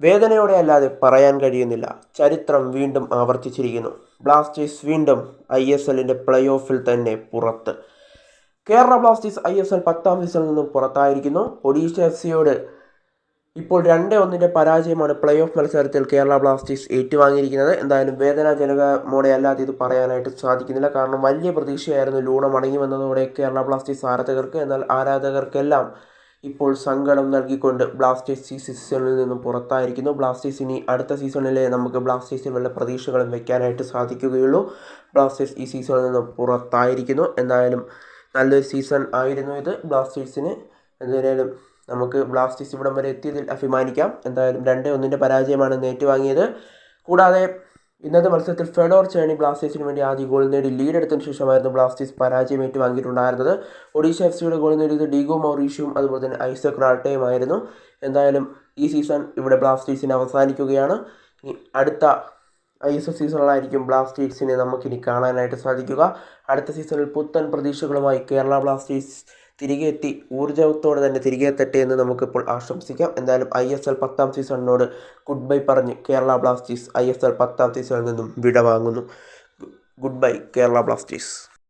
വേദനയോടെ അല്ലാതെ പറയാൻ കഴിയുന്നില്ല. ചരിത്രം വീണ്ടും ആവർത്തിച്ചിരിക്കുന്നു. ബ്ലാസ്റ്റേഴ്സ് വീണ്ടും ഐ എസ് എല്ലിന്റെ പ്ലേ ഓഫിൽ തന്നെ പുറത്ത്. Kerala Blasters I S L പത്താം സീസണിൽ നിന്നും പുറത്തായിരിക്കുന്നു. ഒഡീഷ എഫ് സിയോട് ഇപ്പോൾ രണ്ട് ഒന്നിന്റെ പരാജയമാണ് പ്ലേ ഓഫ് മത്സരത്തിൽ കേരള ബ്ലാസ്റ്റേഴ്സ് ഏറ്റുവാങ്ങിയിരിക്കുന്നത്. എന്തായാലും വേദനാജനകമോടെ അല്ലാതെ ഇത് പറയാനായിട്ട് സാധിക്കുന്നില്ല. കാരണം വലിയ പ്രതീക്ഷയായിരുന്നു ലൂണ മടങ്ങി വന്നതോടെ കേരള ബ്ലാസ്റ്റേഴ്സ് ആരാധകർക്ക് എന്നാൽ ആരാധകർക്കെല്ലാം ഇപ്പോൾ സങ്കടം നൽകിക്കൊണ്ട് ബ്ലാസ്റ്റേഴ്സ് ഈ സീസണിൽ നിന്നും പുറത്തായിരിക്കുന്നു. ബ്ലാസ്റ്റേഴ്സ് ഇനി അടുത്ത സീസണിലെ നമുക്ക് ബ്ലാസ്റ്റേഴ്സിനുള്ള പ്രതീക്ഷകളും വെക്കാനായിട്ട് സാധിക്കുകയുള്ളൂ. ബ്ലാസ്റ്റേഴ്സ് ഈ സീസണിൽ നിന്നും പുറത്തായിരിക്കുന്നു. എന്തായാലും നല്ലൊരു സീസൺ ആയിരുന്നു ഇത്. ബ്ലാസ്റ്റേഴ്സിന് എന്തായാലും നമുക്ക് ബ്ലാസ്റ്റേഴ്സ് ഇവിടം വരെ എത്തിയതിൽ അഭിമാനിക്കാം. എന്തായാലും രണ്ട് ഒന്നിന്റെ പരാജയമാണ് ഏറ്റുവാങ്ങിയത് കൂടാതെ ഇന്നത്തെ മത്സരത്തിൽ ഫെഡോർ ചേണി ബ്ലാസ്റ്റേഴ്സിന് വേണ്ടി ആദ്യ ഗോൾ നേടി ലീഡ് എടുത്തതിന് ശേഷമായിരുന്നു ബ്ലാസ്റ്റേഴ്സ് പരാജയം ഏറ്റുവാങ്ങിയിട്ടുണ്ടായിരുന്നത്. ഒഡീഷ എഫ് സിയുടെ ഗോൾ നേടിയത് ഡിഗോ മൗറീഷ്യും അതുപോലെ തന്നെ ഐസക് റാൾട്ടയുമായിരുന്നു. എന്തായാലും ഈ സീസൺ ഇവിടെ ബ്ലാസ്റ്റേഴ്സിന് അവസാനിക്കുകയാണ്. ഇനി അടുത്ത ഐ എസ് എസ് സീസണിലായിരിക്കും ബ്ലാസ്റ്റേഴ്സിനെ നമുക്കിനി കാണാനായിട്ട് സാധിക്കുക. അടുത്ത സീസണിൽ പുത്തൻ പ്രതീക്ഷകളുമായി കേരള ബ്ലാസ്റ്റേഴ്സ് തിരികെ എത്തി ഊർജത്തോടെ തന്നെ തിരികെ എത്തട്ടെ എന്ന് നമുക്കിപ്പോൾ ആശംസിക്കാം. എന്തായാലും ഐ എസ് എൽ പത്താം സീസണിനോട് ഗുഡ് ബൈ പറഞ്ഞ് Kerala Blasters I S L പത്താം സീസണിൽ നിന്നും വിട വാങ്ങുന്നു ഗുഡ് ബൈ കേരള ബ്ലാസ്റ്റേഴ്സ്.